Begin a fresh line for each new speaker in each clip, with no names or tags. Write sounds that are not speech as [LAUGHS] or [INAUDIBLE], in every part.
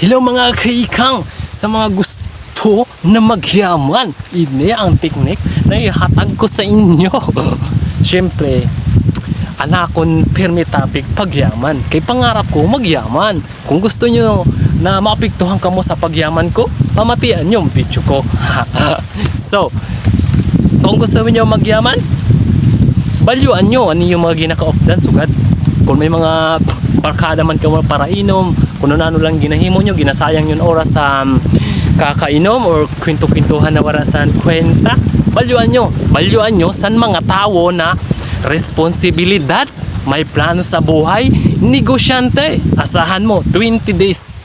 Hello mga kaikang sa mga gusto na magyaman. Ini ang teknik na ihatag ko sa inyo. [LAUGHS] Siyempre, anakon permi topic pagyaman. Kay pangarap ko magyaman. Kung gusto nyo na maapektuhan ka mo sa pagyaman ko, pamatian yung video ko. [LAUGHS] so, kung gusto niyo magyaman, balyuan nyo ano yung mga ginaka-opdan sugad. Kung may mga barkada man ka mo para inom, kung ano lang ginahimo nyo, ginasayang yung oras sa um, kakainom or kwento-kwentuhan na warasan kwenta, balyuan nyo. Balyuan nyo sa mga tao na responsibilidad, may plano sa buhay, negosyante, asahan mo, 20 days.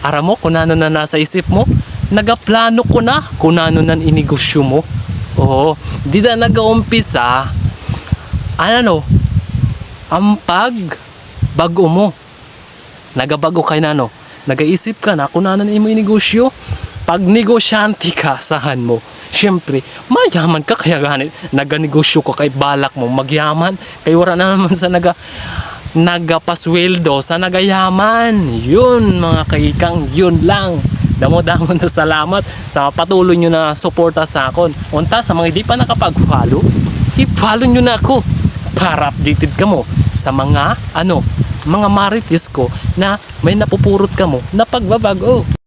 Aram mo kung ano na nasa isip mo, nagaplano ko na kung ano na inegosyo mo. Oo, di na nag-uumpisa, ano, ang pag bago mo. Nagabago kay na no. Nagaisip ka na kung ano na imo inegosyo. Pag negosyante ka, sahan mo. Siyempre, mayaman ka kaya ganit. Naganegosyo ka kay balak mo magyaman. Kay wala na naman sa naga nagapasweldo sa nagayaman. Yun mga kaikang, yun lang. Damo-damo na salamat sa patuloy nyo na suporta sa akon. Unta sa mga di pa nakapag-follow, i-follow nyo na ako para updated ka mo sa mga ano, mga marites ko na may napupurot ka mo na pagbabago.